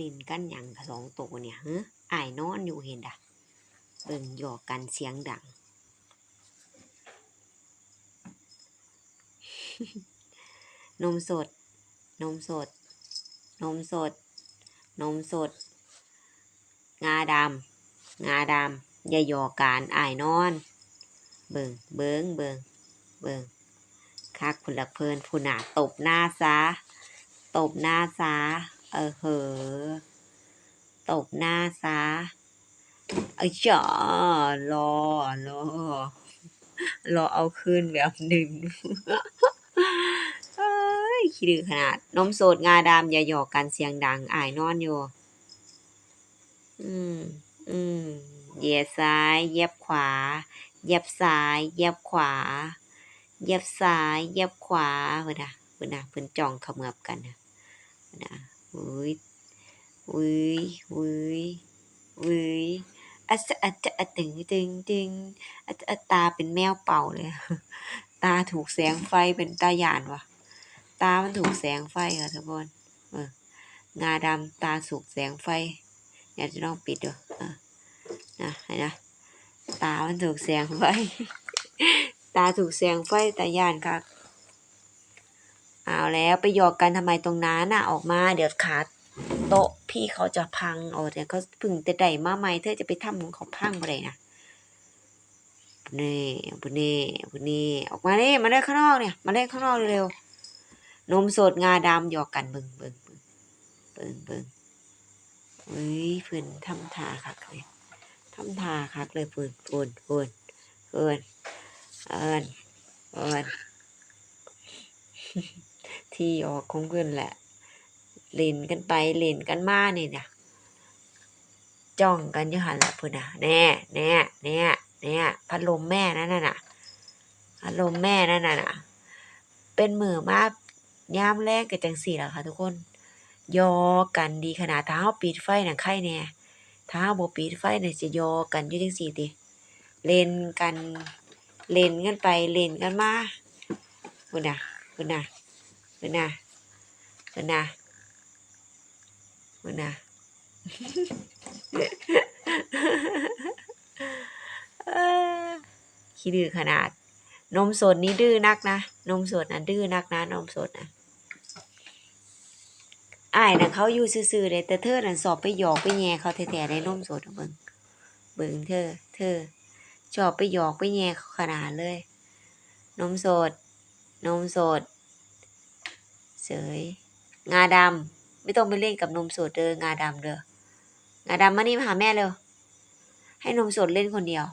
ลินกันหยังสองตัวเนี่ยเฮ้ออ้ายนอนอยู่เห็นดะเบิ่งหยอกกันเสียงดัง นมสด นมสด นมสด นมสด งาดำงาดำอย่าหยอกกันอายนอน เบิ่งเบิ่งเบิ่งเบิ่งคักผุนละเพลินผุนหนาตบหน้าซะตบหน้าซะ เออเหอตบหน้าซะเอ้ยจ๋อรอรอรอเอาคืนแบบหนึ่งเอ้ยขี้ดื้อขนาด นมสดงาดำอย่าหยอกกันเสียงดังอายนอนอยู่ อืม อืมเหยียดซ้ายเยียบขวาเยียบซ้ายเยียบขวาเยียบซ้ายเยียบขวาเพิ่นนะเพิ่นนะเพิ่นจ้องเขมือบกันนะเพิ่นน่ะ อุ้ยอุ้ยอุ้ยอุ้ยอะจอะจะอะตึงตึงตึงอะจะอะตาเป็นแมวเป่าเลย ตาถูกแสงไฟเป็นตาหยานว่ะตามันถูกแสงไฟค่ะทุกคนเอองาดำตาถูกแสงไฟอยากจะลองปิดดูเออนะเห็นนะ ตามันถูกแสงไฟ ตาถูกแสงไฟตาย่านครับ เอาแล้วไปหยอกกันทำไมตรงนั้นน่ะออกมาเดี๋ยวขาโต๊ะพี่เขาจะพังโอ้แต่เขาพึ่งแต่ได้มาใหม่เธอจะไปทำของเขาพังบ่ได้นะนี่บุนี่บุนี่ออกมาเนี่มาเล่นข้างนอกเนี่ยมาเล่นข้างนอกเร็วนมสดงาดำหยอกกันเบิ่งเบิ่งเบิ่งเบิ่งเบิ่งเฮ้ยเพื่อนทำทาคักเลยทำทาคักเลยเพื่อนเพื่อนเพื่อนเพื่อนเอินเอิน ที่ออกของเพื่นแหละเล่นกันไปเล่นกันมานี่นะจ้องกันอยู่หันละเพื่อนน่ะแน่แน่แน่แน่พัดลมแม่นั่นน่ะพัดลมแม่นั่นน่ะเป็นมือมากยามแรงกับจังสี่แหละค่ะทุกคนยอกันดีขนาดถ้าเฮาปิดไฟน่ะใครแน่ถ้าเฮาบ่ปิดไฟน่ะจะยอกันอยู่จังสี่ติเล่นกันเล่นกันไปเล่นกันมาพุ่นน่ะพุ่นน่ะ พุ่นน่ะพุ่นน่ะพุ่นน่ะเอ้อขี้ดื้อขนาด นมสดนี้ดื้อนักนะ นมสดนะดื้อนักนะ นมสดนะอ้ายนะเขาอยู่ซื่อๆเลยแต่เธอน่ะสอบไปหยอกไปแย่เขาแท้ๆในนมสดอะเบิ่งเบิ่งเธอ เธอชอบไปหยอกไปแย่เขาขนาดเลย นมสด นมสด เสยงาดำไม่ต้องไปเล่นกับนมสดเด้องาดำเด้องาดำมานี่มาหาแม่เร็วให้นมสดเล่นคนเดียว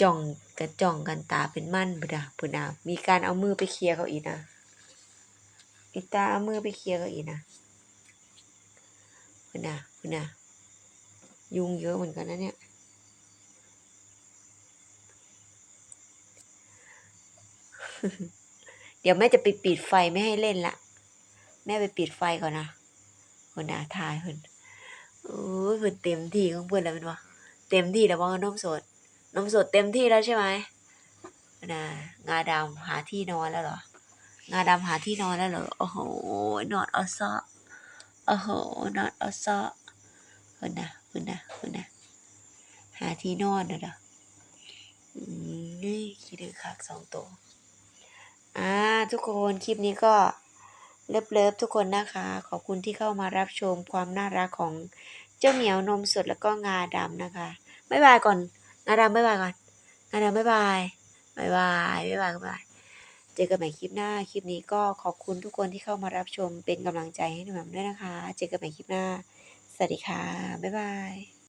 จ้องกันจ้องกันตาเป็นมั่นพุ่นน่ะพุ่นน่ะมีการเอามือไปเคลียร์เขาอีกนะอีตาเอามือไปเคลียร์เขาอีกนะพุ่นน่ะพุ่นน่ะยุงเยอะเหมือนกันนะเนี่ย เดี๋ยวแม่จะไปปิดไฟไม่ให้เล่นละ แม่ไปปิดไฟก่อนนะพุ่นน่ะทายเพิ่นโอ้ยเพิ่นเต็มที่ของเพิ่อนแล้วแม่นบ่เต็มที่แล้วบ่นมสดนมสดเต็มที่แล้วใช่ไหมนะงาดำหาที่นอนแล้วเหรอ งาดำหาที่นอนแล้วเหรอ โอ้โห นอนเอาซะโอ้โห นอนเอาซะคุณนะคุณนะคุณนะหาที่นอนนะเด้ออืมนี่คิดดูคักสองตัว ทุกคนคลิปนี้ก็เลิฟเลิฟทุกคนนะคะ ขอบคุณที่เข้ามารับชมความน่ารักของเจ้าเหมียวนมสดแล้วก็งาดำนะคะบ๊ายบายก่อนงาดำบ๊ายบายก่อนงาดำบ๊ายบายบ๊ายบายบ๊ายบายบ๊ายบายเจอกันใหม่คลิปหน้าคลิปนี้ก็ขอบคุณทุกคนที่เข้ามารับชมเป็นกำลังใจให้หนูแหม่มด้วยนะคะ เจอกันใหม่คลิปหน้า สวัสดีค่ะบ๊ายบาย